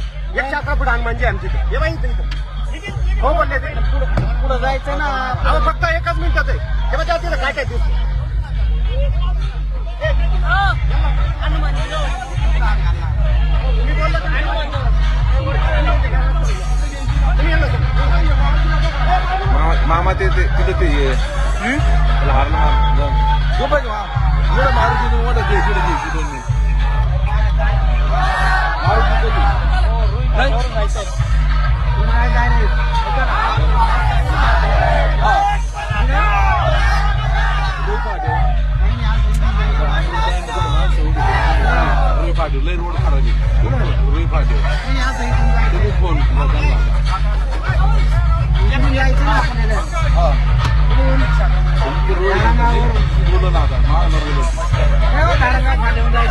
आमची इथे. हे बाई इथं इथं हो बोलले ते पुढे जायचं ना अहो फक्त एकच मिनिटाचं आहे हे बघा तिथं काय काय दिसतं? मामा ते ते- तिथं ते हे, लहान लहान. झोपायचं मामा. एवढं मारुती तू मोठं घे, तिथं घे. मारुती लय रोड खराब रुई रोई तुम्ही फोन ना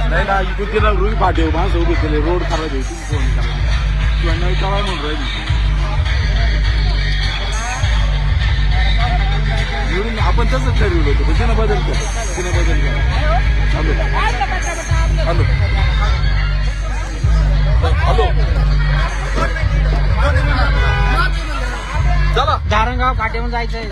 नाही ना इकडून रुई फाटेव माणसं उभी केले रोड खराब आहे तुम्ही फोन करा करा म्हणून राहिली म्हणून आपण तसंच ठरवलं होतं पण तिनं बदल केला तिनं बदल केला हॅलो हॅलो हॅलो चला. धारणगाव फाट्यावर जायचंय.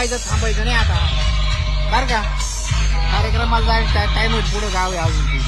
जायचं थांबायचं नाही आता. बरं का? कार्यक्रमाला जायचं टाइम पुढे गाव आहे अजून.